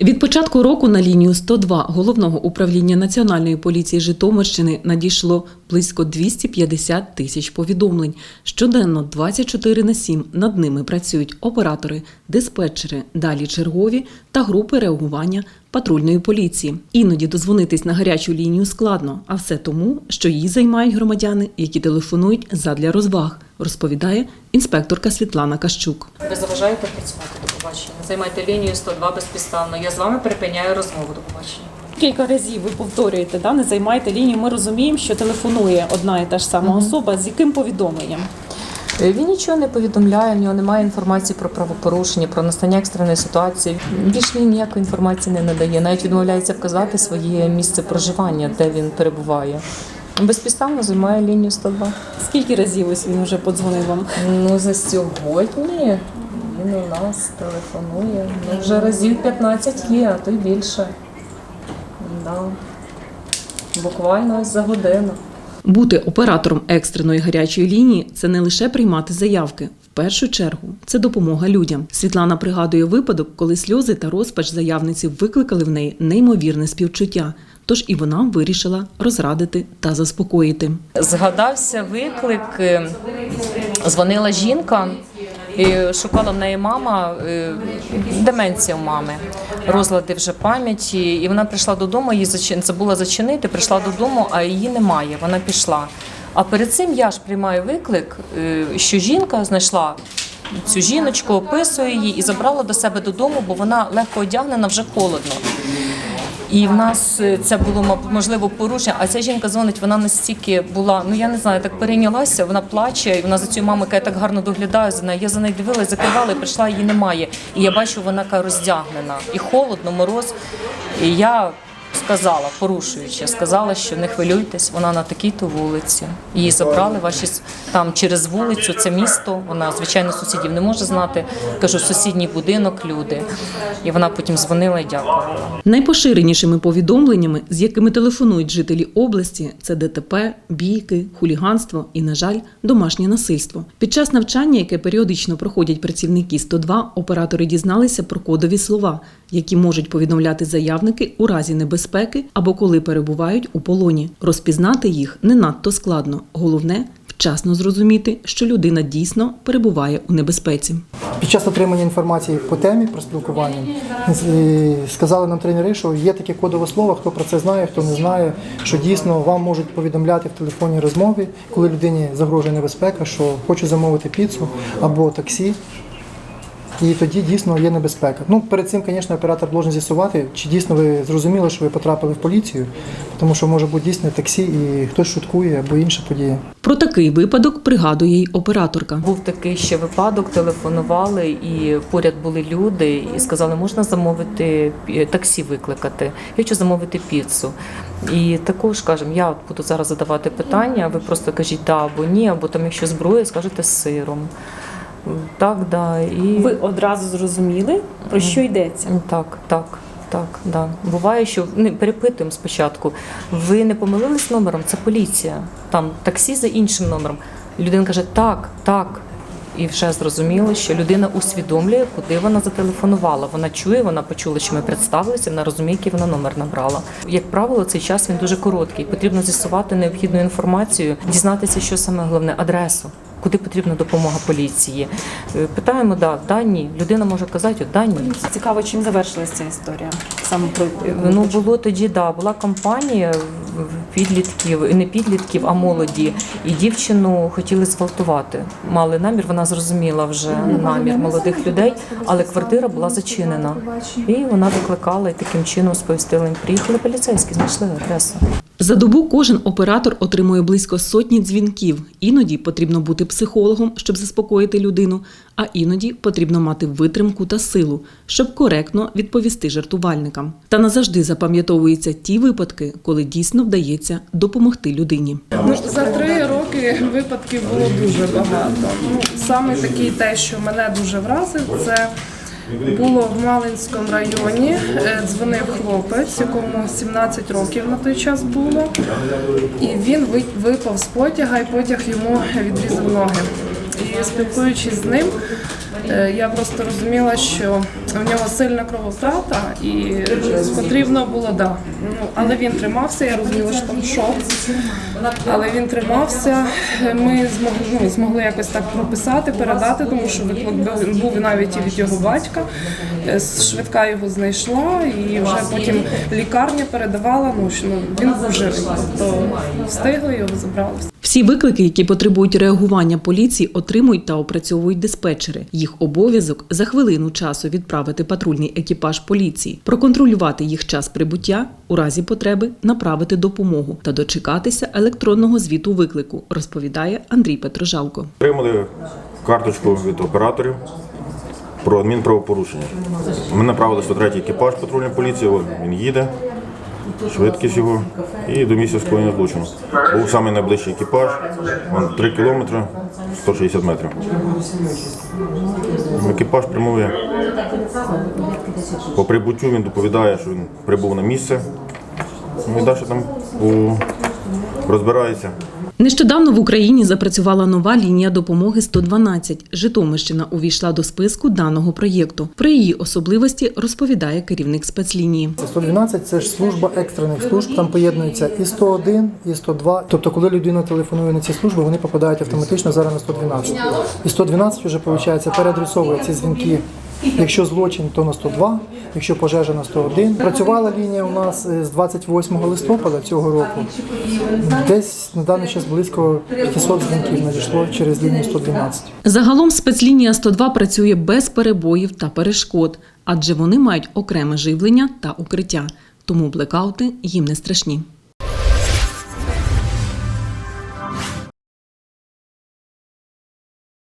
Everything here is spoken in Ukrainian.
Від початку року на лінію 102 головного управління Національної поліції Житомирщини надійшло близько 250 тисяч повідомлень. Щоденно 24 на 7 над ними працюють оператори, диспетчери, далі чергові та групи реагування патрульної поліції. Іноді дозвонитись на гарячу лінію складно, а все тому, що її займають громадяни, які телефонують задля розваг, розповідає інспекторка Світлана Кащук. Ви заважаєте працювати до побачення. Займайте лінію 102 безпідставно. Я з вами припиняю розмову до побачення. Кілька разів ви повторюєте, да, не займайте лінію. Ми розуміємо, що телефонує одна і та ж сама особа. З яким повідомленням? Е, Він нічого не повідомляє, в нього немає інформації про правопорушення, про настання екстреної ситуації. Більше він ніякої інформації не надає. Навіть відмовляється вказати своє місце проживання, де він перебуває. Безпідставно займає лінію 102. Скільки разів ось він вже подзвонив вам? Ну за сьогодні він у нас телефонує. Ну, вже разів 15 є, а то й більше. Да. Буквально ось за годину. Бути оператором екстреної гарячої лінії це не лише приймати заявки. Першу чергу це допомога людям. Світлана пригадує випадок, коли сльози та розпач заявниці викликали в неї неймовірне співчуття. Тож і вона вирішила розрадити та заспокоїти. Згадався виклик. е, Дзвонила жінка, і шукала в неї мама, е, деменція у мами, розлади вже пам'яті. І вона прийшла додому, її забула зачинити, прийшла додому, а її немає. Вона пішла. А перед цим я ж приймаю виклик, е, що жінка знайшла. Цю жіночку описує її і забрала до себе додому, бо вона легко одягнена, вже холодно. І в нас е, це було можливо порушення. А ця жінка дзвонить, вона настільки була, ну я не знаю, так перейнялася, вона плаче, і вона за цю маму, яка я так гарно доглядаю за нею. Я за нею дивилась, закривала, і прийшла, її немає. І я бачу, вона така роздягнена. І холодно, мороз. І я сказала, порушуючи, сказала, що не хвилюйтесь, вона на такій-то вулиці. Її забрали ваші там через вулицю, це місто. Вона, звичайно, сусідів не може знати. Кажу, сусідній будинок, люди. І вона потім дзвонила і дякувала. Найпоширенішими повідомленнями, з якими телефонують жителі області, це ДТП, бійки, хуліганство і, на жаль, домашнє насильство. Під час навчання, яке періодично проходять працівники 102, оператори дізналися про кодові слова, які можуть повідомляти заявники у разі небезпеки або коли перебувають у полоні. Розпізнати їх не надто складно. Головне вчасно зрозуміти, що людина дійсно перебуває у небезпеці. Під час отримання інформації по темі про спілкування е, сказали нам тренери, що є таке кодове слово, хто про це знає, хто не знає, що дійсно вам можуть повідомляти в телефонній розмові, коли людині загрожує небезпека, що хочу замовити піцу або таксі. І тоді дійсно є небезпека. Ну, перед цим, звісно, оператор має з'ясувати, чи дійсно ви зрозуміли, що ви потрапили в поліцію, тому що може бути дійсно таксі і хтось шуткує або інша подія. Про такий випадок пригадує й операторка. Був такий ще випадок, телефонували, і поряд були люди, і сказали, можна замовити таксі викликати. Я хочу замовити піцу. І також кажемо, я буду зараз задавати питання, ви просто кажіть да або ні, або там, якщо зброя, скажете з сиром. Так, да. І... Ви одразу зрозуміли, про що йдеться? Так, так, так, да. Буває, що не перепитуємо спочатку. Ви не помилились номером? Це поліція. Там таксі за іншим номером. Людина каже так, так. І вже зрозуміло, що людина усвідомлює, куди вона зателефонувала. Вона чує, вона почула, що ми представилися, вона розуміє, який вона номер набрала. Як правило, цей час він дуже короткий. Потрібно з'ясувати необхідну інформацію, дізнатися, що саме головне адресу. Куди потрібна допомога поліції? Е, Питаємо, да, дані. Людина може казати, от дані. Цікаво, чим завершилася ця історія? Саме про Ну було тоді, да, була кампанія підлітків, не підлітків, а молоді. І дівчину хотіли зґвалтувати. Мали намір, вона зрозуміла вже намір молодих людей, але квартира була зачинена. І вона викликала і таким чином сповістили. Приїхали поліцейські, знайшли адресу. За добу кожен оператор отримує близько сотні дзвінків. Іноді потрібно бути психологом, щоб заспокоїти людину, а іноді потрібно мати витримку та силу, щоб коректно відповісти жартувальникам. Та назавжди запам'ятовуються ті випадки, коли дійсно вдається допомогти людині. Ну, за три роки випадків було дуже багато. Ну, саме такий те, що мене дуже вразив, це було в Малинському районі. Е, Дзвонив хлопець, якому 17 років на той час було, і він випав з потяга, і потяг йому відрізав ноги. І спілкуючись з ним, Я просто розуміла, що в нього сильна крововтрата і потрібно було да. Ну але він тримався. Я розуміла, що там шок. Але він тримався. Ми змогли, ну, змогли якось так прописати, передати, тому що виклик був- навіть і від його батька. Е, Швидка його знайшла, і вже потім лікарня передавала. Ну що ну, він живий, тобто встигли його забрали. Всі виклики, які потребують реагування поліції, отримують та опрацьовують диспетчери. Їх обов'язок за хвилину часу відправити патрульний екіпаж поліції, проконтролювати їх час прибуття, у разі потреби направити допомогу та дочекатися електронного звіту виклику, розповідає Андрій Петрожалко. Отримали карточку від операторів про адмінправопорушення. Ми направили 103 екіпаж патрульної поліції, він їде, швидкість його і до місця скоєння злочину. Був самий найближчий екіпаж, вон 3 кілометри 160 метрів. Екіпаж прямує. По прибуттю він доповідає, що він прибув на місце. Ну і далі там розбирається. Нещодавно в Україні запрацювала нова лінія допомоги 112. Житомирщина увійшла до списку даного проєкту. Про її особливості розповідає керівник спецлінії. Це 112 це ж служба екстрених служб. Там поєднуються і 101, і 102. Тобто, коли людина телефонує на ці служби, вони попадають автоматично зараз на 112. І 112 вже виходить, переадресовує ці дзвінки. Якщо злочин, то на 102, якщо пожежа на 101. Працювала лінія у нас е, з 28 листопада цього року. Десь на даний час близько 500 дзвінків надійшло через лінію 112. Загалом спецлінія 102 працює без перебоїв та перешкод, адже вони мають окреме живлення та укриття, тому блекаути їм не страшні.